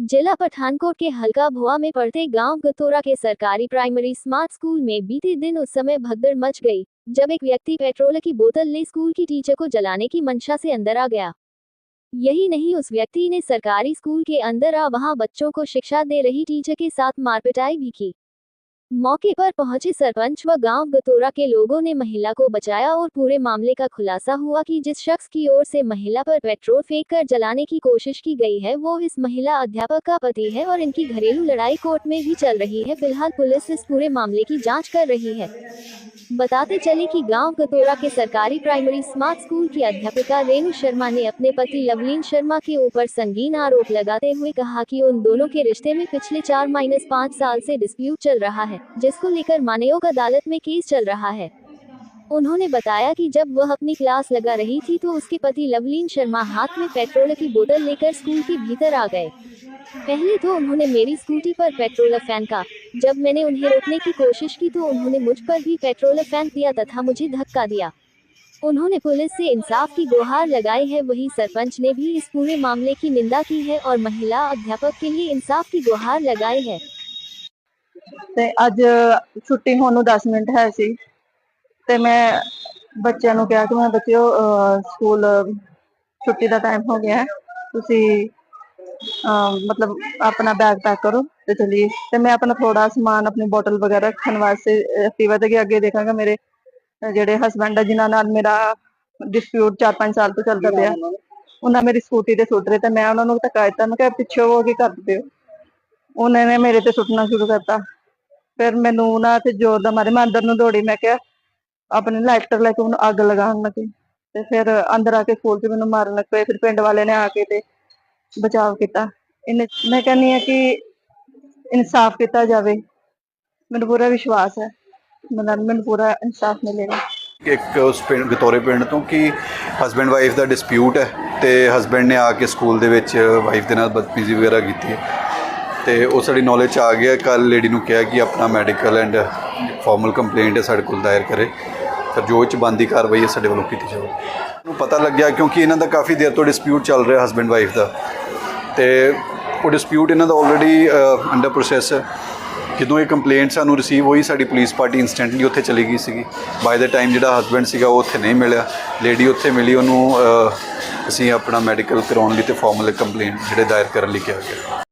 जिला पठानकोट के हल्का भुआ में पड़ते गाँव गतोरा के सरकारी प्राइमरी स्मार्ट स्कूल में बीते दिन उस समय भगदड़ मच गई, जब एक व्यक्ति पेट्रोल की बोतल ले स्कूल की टीचर को जलाने की मंशा से अंदर आ गया। यही नहीं, उस व्यक्ति ने सरकारी स्कूल के अंदर आ वहाँ बच्चों को शिक्षा दे रही टीचर के साथ मारपिटाई भी की। मौके पर पहुँचे सरपंच व गाँव गतोरा के लोगों ने महिला को बचाया और पूरे मामले का खुलासा हुआ कि जिस शख्स की ओर से महिला पर पेट्रोल फेंक कर जलाने की कोशिश की गई है, वो इस महिला अध्यापक का पति है और इनकी घरेलू लड़ाई कोर्ट में भी चल रही है। फ़िलहाल पुलिस इस पूरे मामले की जाँच कर रही है। बताते चले कि गाँव कतोरा के सरकारी प्राइमरी स्मार्ट स्कूल की अध्यापिका रेणु शर्मा ने अपने पति लवलीन शर्मा के ऊपर संगीन आरोप लगाते हुए कहा कि उन दोनों के रिश्ते में पिछले चार माइनस पाँच साल से डिस्प्यूट चल रहा है, जिसको लेकर मानयोग अदालत में केस चल रहा है। उन्होंने बताया कि जब वह अपनी क्लास लगा रही थी तो उसके पति लवलीन शर्मा हाथ में पेट्रोल की बोतल लेकर स्कूल के भीतर आ गए पहले तो उन्होंने मेरी स्कूटी पर पेट्रोल फेंका जब मैंने उन्हें रोकने की कोशिश की तो उन्होंने मुझ पर भी पेट्रोल फेंक दिया तथा मुझे धक्का दिया उन्होंने पुलिस से इंसाफ की गुहार लगाई है वही सरपंच ने भी इस पूरे मामले की निंदा की है और महिला अध्यापक के लिए इंसाफ की गुहार लगाई है ਤੇ ਅੱਜ ਛੁੱਟੀ ਹੋਣ ਨੂੰ 10 ਮਿੰਟ ਹੈ ਸੀ ਤੇ ਮੈਂ ਬੱਚਿਆਂ ਨੂੰ ਕਿਹਾ ਕਿ ਮੈਂ ਬੱਚਿਓ ਸਕੂਲ, ਛੁੱਟੀ ਦਾ ਟਾਈਮ ਹੋ ਗਿਆ ਹੈ। ਤੁਸੀਂ ਮਤਲਬ ਆਪਣਾ ਬੈਗ ਪੈਕ ਕਰੋ ਤੇ ਚਲੀਏ। ਤੇ ਮੈਂ ਆਪਣਾ ਥੋੜਾ ਸਮਾਨ, ਆਪਣੀ ਬੋਟਲ ਵਗੈਰਾ ਰੱਖਣ ਵਾਸਤੇ ਐਕਟਿਵਾ ਤੇ ਅੱਗੇ ਦੇਖਾਂਗਾ ਮੇਰੇ ਜਿਹੜੇ ਹਸਬੰਡ ਆ, ਜਿਨ੍ਹਾਂ ਨਾਲ ਮੇਰਾ ਡਿਸਪਿਊਟ 4-5 ਸਾਲ ਤੋਂ ਚੱਲਦਾ ਪਿਆ। ਉਹਨਾਂ ਮੇਰੀ ਸਕੂਟੀ ਤੇ ਸੁੱਟ ਰਹੇ ਤੇ ਮੈਂ ਉਹਨਾਂ ਨੂੰ ਧੱਕਾ ਦਿੱਤਾ। ਮੈਂ ਕਿਹਾ, ਪਿੱਛੇ ਹੋ ਕੇ ਕਰਦੇ ਹੋ? ਉਹਨਾਂ ਨੇ ਮੇਰੇ ਤੇ ਸੁੱਟਣਾ ਸ਼ੁਰੂ ਕਰਤਾ। ਫਿਰ ਮੈਨੂੰ ਉਹਨਾਂ ਤੇ ਜ਼ੋਰ ਦਾ ਮਾਰੇ ਮੈਂ ਅੰਦਰ ਨੂੰ ਦੌੜੀ, ਮੈਂ ਕਿਹਾ ਆਪਣੇ ਲਾਈਟਰ ਲੈ ਕੇ ਉਹਨੂੰ ਅੱਗ ਲਗਾਉਣ ਲੱਗੀ ਤੇ ਫਿਰ ਅੰਦਰ ਆ ਕੇ ਸਕੂਲ 'ਚ ਮੈਨੂੰ ਮਾਰਨ ਲੱਗ ਪਏ, ਫਿਰ ਪਿੰਡ ਵਾਲੇ ਨੇ ਆ ਕੇ ਤੇ ਬਚਾਅ ਕੀਤਾ। ਇਹਨੇ, ਮੈਂ ਕਹਿੰਨੀ ਆ ਕਿ ਇਨਸਾਫ ਕੀਤਾ ਜਾਵੇ। ਮੈਨੂੰ ਪੂਰਾ ਵਿਸ਼ਵਾਸ ਹੈ। ਮੈਨੂੰ ਪੂਰਾ ਇਨਸਾਫ ਮਿਲੇਗਾ। ਇੱਕ ਉਸ ਪਿੰਡ, ਗਤੌਰੇ ਪਿੰਡ ਤੋਂ ਕਿ ਹਸਬੈਂਡ ਵਾਈਫ ਦਾ ਡਿਸਪਿਊਟ ਹੈ ਤੇ ਹਸਬੈਂਡ ਨੇ ਆ ਕੇ ਸਕੂਲ ਦੇ ਵਿੱਚ ਵਾਈਫ ਦੇ ਨਾਲ ਬਦਤਮੀਜ਼ੀ ਵਗੈਰਾ ਕੀਤੀ ਹੈ। ਤੇ ਉਹ ਸਾਡੀ ਨੌਲੇਜ 'ਚ ਆ ਗਿਆ ਕੱਲ ਲੇਡੀ ਨੂੰ ਕਿਹਾ ਕਿ ਆਪਣਾ ਮੈਡੀਕਲ ਐਂਡ ਫਾਰਮਲ ਕੰਪਲੇਂਟ ਸਾਡੇ ਕੋਲ ਦਾਇਰ ਕਰੇ। ਫਿਰ ਜੋ ਇਹ 'ਚ ਬੰਦੀ ਕਾਰਵਾਈ ਹੈ ਸਾਡੇ ਵੱਲੋਂ ਕੀਤੀ ਜਾਵੇ ਨੂੰ ਪਤਾ ਲੱਗਿਆ ਕਿਉਂਕਿ ਇਹਨਾਂ ਦਾ ਕਾਫੀ ਦੇਰ ਤੋਂ ਡਿਸਪਿਊਟ ਚੱਲ ਰਿਹਾ ਹਸਬੈਂਡ ਵਾਈਫ ਦਾ। ਤੇ ਉਹ ਡਿਸਪਿਊਟ ਇਹਨਾਂ ਦਾ ਆਲਰੇਡੀ ਅੰਡਰ ਪ੍ਰੋਸੈਸ ਹੈ। ਜਦੋਂ ਇਹ ਕੰਪਲੇਂਟ ਸਾਨੂੰ ਰਿਸੀਵ ਹੋਈ, ਸਾਡੀ ਪੁਲਿਸ ਪਾਰਟੀ ਇਨਸਟੈਂਟਲੀ ਉੱਥੇ ਚਲੀ ਗਈ ਸੀਗੀ। ਬਾਈ ਦਾ ਟਾਈਮ ਜਿਹੜਾ ਹਸਬੈਂਡ ਸੀਗਾ, ਉਹ ਉੱਥੇ ਨਹੀਂ ਮਿਲਿਆ। ਲੇਡੀ ਉੱਥੇ ਮਿਲੀ, ਉਹਨੂੰ ਅਸੀਂ ਆਪਣਾ ਮੈਡੀਕਲ ਕਰਾਉਣ ਲਈ ਤੇ ਫਾਰਮਲ ਕੰਪਲੇਂਟ ਜਿਹੜੇ ਦਾਇਰ ਕਰਨ ਲਈ ਕਿਹਾ ਗਿਆ।